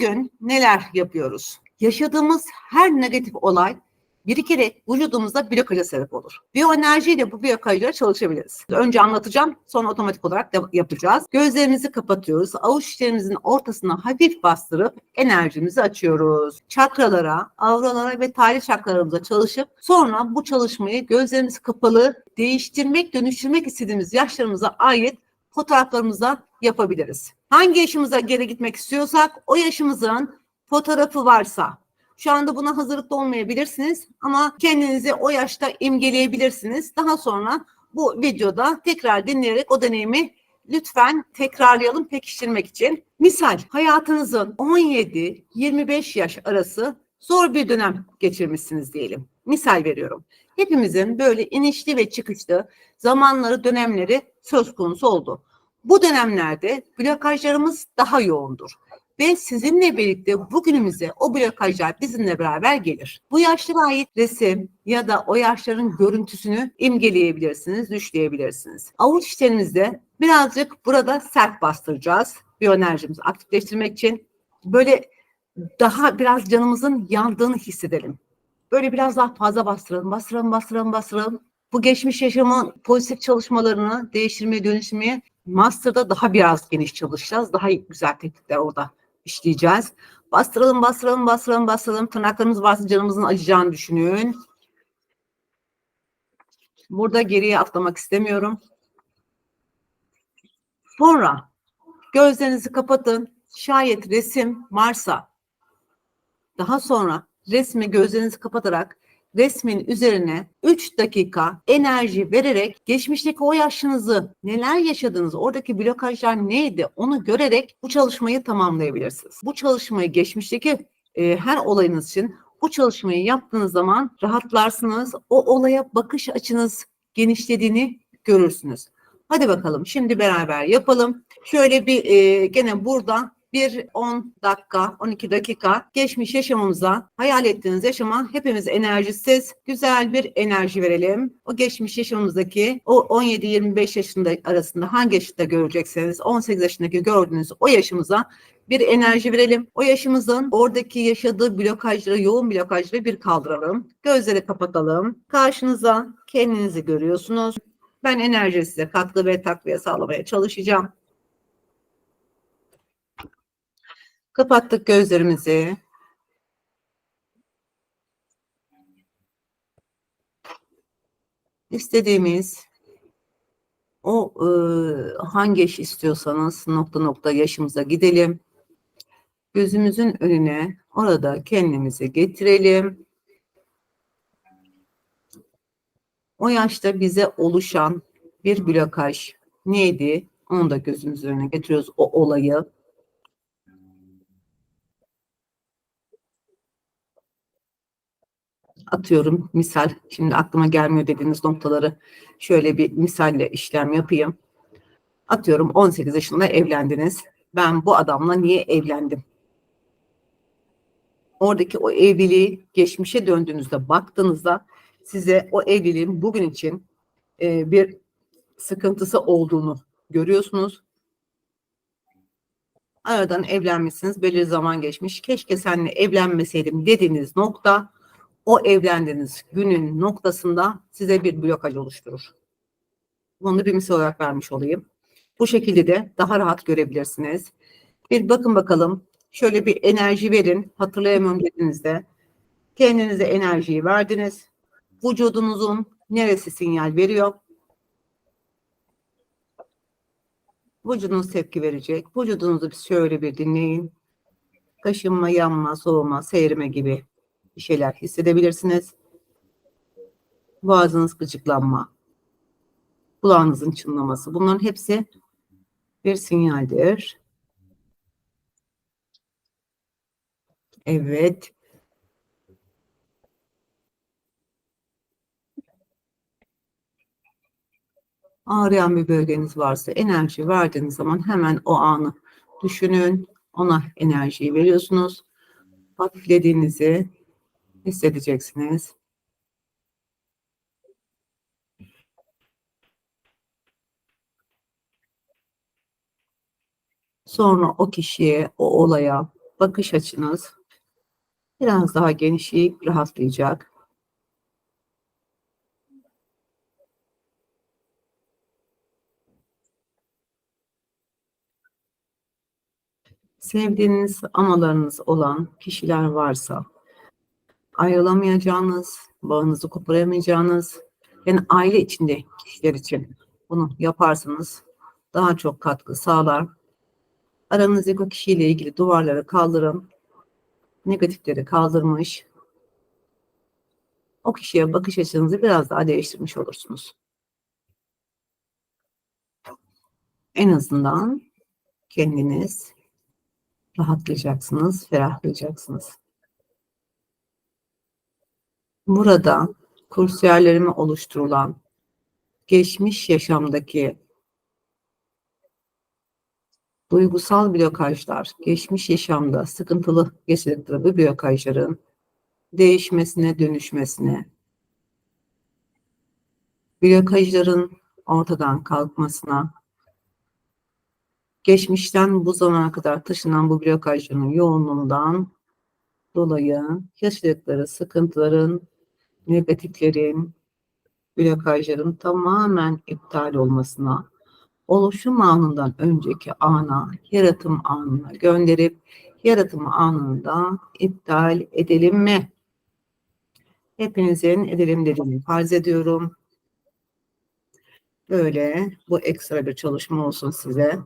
Bugün neler yapıyoruz? Yaşadığımız her negatif olay birikerek vücudumuzda blokaja sebep olur. Biyoenerjiyle bu blokajlara çalışabiliriz. Önce anlatacağım, sonra otomatik olarak yapacağız. Gözlerimizi kapatıyoruz. Avuç içlerimizin ortasına hafif bastırıp enerjimizi açıyoruz. Çakralara, avralara ve tali çakralarımıza çalışıp sonra bu çalışmayı gözlerimiz kapalı değiştirmek, dönüştürmek istediğimiz yaşlarımıza ait fotoğraflarımıza yapabiliriz. Hangi yaşımıza geri gitmek istiyorsak o yaşımızın fotoğrafı varsa şu anda buna hazırlıklı olmayabilirsiniz ama kendinizi o yaşta imgeleyebilirsiniz. Daha sonra bu videoda tekrar dinleyerek o deneyimi lütfen tekrarlayalım pekiştirmek için. Misal hayatınızın 17-25 yaş arası zor bir dönem geçirmişsiniz diyelim. Misal veriyorum. Hepimizin böyle inişli ve çıkışlı zamanları, dönemleri söz konusu oldu. Bu dönemlerde blokajlarımız daha yoğundur ve sizinle birlikte bugünümüze o blokajlar bizimle beraber gelir. Bu yaşlara ait resim ya da o yaşların görüntüsünü imgeleyebilirsiniz, düşleyebilirsiniz. Avuç içlerimizde birazcık burada sert bastıracağız biyoenerjimizi aktifleştirmek için. Böyle daha biraz canımızın yandığını hissedelim. Böyle biraz daha fazla bastıralım, bastıralım, bastıralım, bastıralım. Bu geçmiş yaşamın pozitif çalışmalarını değiştirmeye, dönüştürmeye Master'da daha biraz geniş çalışacağız. Daha güzel teknikler orada işleyeceğiz. Bastıralım, bastıralım, bastıralım, bastıralım. Tırnaklarımız varsa canımızın acıyacağını düşünün. Burada geriye atlamak istemiyorum. Sonra gözlerinizi kapatın. Şayet resim varsa daha sonra resmi gözlerinizi kapatarak resmin üzerine 3 dakika enerji vererek geçmişteki o yaşınızı neler yaşadınız, oradaki blokajlar neydi onu görerek bu çalışmayı tamamlayabilirsiniz. Bu çalışmayı geçmişteki e, her olayınız için bu çalışmayı yaptığınız zaman rahatlarsınız. O olaya bakış açınız genişlediğini görürsünüz. Hadi bakalım şimdi beraber yapalım. Şöyle bir e, gene burada bir 10 dakika, 12 dakika geçmiş yaşamımıza, hayal ettiğiniz yaşama hepimiz enerjisiz, güzel bir enerji verelim. O geçmiş yaşamımızdaki o 17-25 yaşında arasında hangi yaşta görecekseniz 18 yaşındaki gördüğünüz o yaşımıza bir enerji verelim. O yaşımızın oradaki yaşadığı blokajları, yoğun blokajları bir kaldıralım. Gözleri kapatalım. Karşınıza kendinizi görüyorsunuz. Ben enerji size katkı ve takviye sağlamaya çalışacağım. Kapattık gözlerimizi. İstediğimiz o e, hangi yaş istiyorsanız nokta nokta yaşımıza gidelim. Gözümüzün önüne orada kendimizi getirelim. O yaşta bize oluşan bir blokaj neydi? Onu da gözümüzün önüne getiriyoruz o olayı. Atıyorum misal şimdi aklıma gelmiyor dediğiniz noktaları şöyle bir misalle işlem yapayım. Atıyorum 18 yaşında evlendiniz. Ben bu adamla niye evlendim? Oradaki o evliliği geçmişe döndüğünüzde baktığınızda size o evliliğin bugün için e, bir sıkıntısı olduğunu görüyorsunuz. Aradan evlenmişsiniz, belirli zaman geçmiş. Keşke seninle evlenmeseydim dediğiniz nokta o evlendiğiniz günün noktasında size bir blokaj oluşturur. Bunu bir misal olarak vermiş olayım. Bu şekilde de daha rahat görebilirsiniz. Bir bakın bakalım. Şöyle bir enerji verin. Hatırlayamıyorum dediğinizde. Kendinize enerjiyi verdiniz. Vücudunuzun neresi sinyal veriyor? Vücudunuz tepki verecek. Vücudunuzu bir şöyle bir dinleyin. Kaşınma, yanma, soğuma, seyrime gibi bir şeyler hissedebilirsiniz. Boğazınız gıcıklanma, kulağınızın çınlaması bunların hepsi bir sinyaldir. Evet. Ağrıyan bir bölgeniz varsa enerji verdiğiniz zaman hemen o anı düşünün. Ona enerjiyi veriyorsunuz. Hafiflediğinizi hissedeceksiniz. Sonra o kişiye, o olaya bakış açınız biraz daha genişleyip rahatlayacak. Sevdiğiniz analarınız olan kişiler varsa ayrılamayacağınız, bağınızı koparamayacağınız yani aile içinde kişiler için bunu yaparsanız daha çok katkı sağlar. Aranızdaki o kişiyle ilgili duvarları kaldırın. Negatifleri kaldırmış. O kişiye bakış açınızı biraz daha değiştirmiş olursunuz. En azından kendiniz rahatlayacaksınız, ferahlayacaksınız. Burada kursiyerlerime oluşturulan geçmiş yaşamdaki duygusal blokajlar, geçmiş yaşamda sıkıntılı geçirdikleri bu blokajların değişmesine, dönüşmesine, blokajların ortadan kalkmasına, geçmişten bu zamana kadar taşınan bu blokajların yoğunluğundan dolayı yaşadıkları sıkıntıların, negatiflerin, blokajların tamamen iptal olmasına, oluşum anından önceki ana, yaratım anına gönderip yaratım anında iptal edelim mi? Hepinizin edelim dediğini farz ediyorum. Böyle bu ekstra bir çalışma olsun size.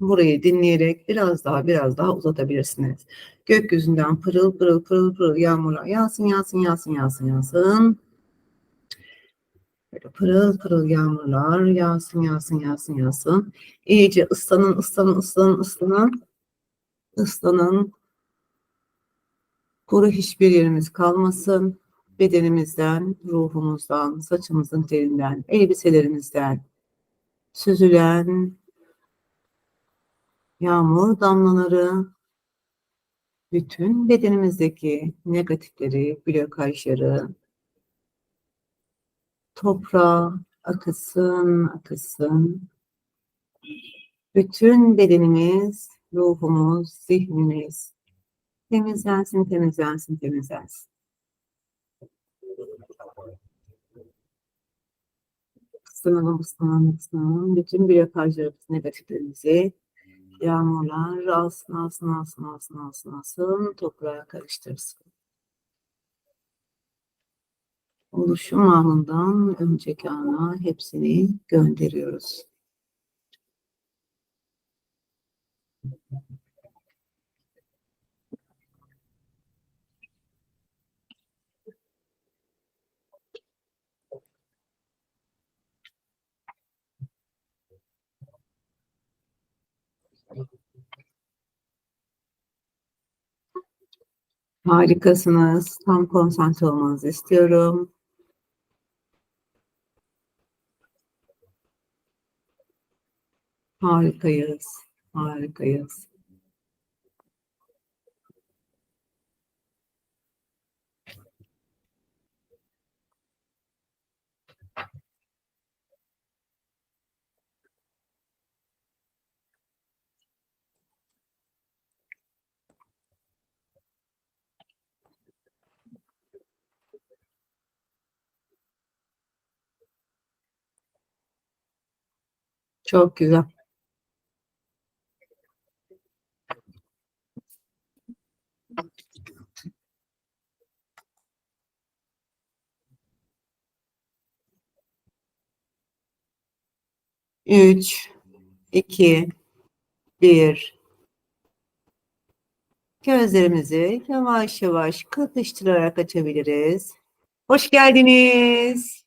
Burayı dinleyerek biraz daha biraz daha uzatabilirsiniz. Gökyüzünden pırıl pırıl pırıl pırıl yağmurlar yağsın yağsın yağsın yağsın yağsın. Böyle pırıl pırıl yağmurlar yağsın yağsın yağsın yağsın. İyice ıslanın ıslanın ıslanın ıslanın. Islanın. Kuru hiçbir yerimiz kalmasın. Bedenimizden, ruhumuzdan, saçımızın telinden, elbiselerimizden süzülen yağmur damlaları bütün bedenimizdeki negatifleri, blokajları toprağa akısın, akısın. Bütün bedenimiz, ruhumuz, zihnimiz temizlensin, temizlensin, temizlensin. Isınalım, ısınalım, ısınalım. Bütün blokajlarımız, negatiflerimizi yağmurlar alsın, alsın, alsın, alsın, alsın, alsın, toprağa karıştırsın. Oluşum anından önceki ana hepsini gönderiyoruz. Harikasınız. Tam konsantre olmanızı istiyorum. Harikayız. Harikayız. Çok güzel. Üç, iki, bir. Gözlerimizi yavaş yavaş katıştırarak açabiliriz. Hoş geldiniz.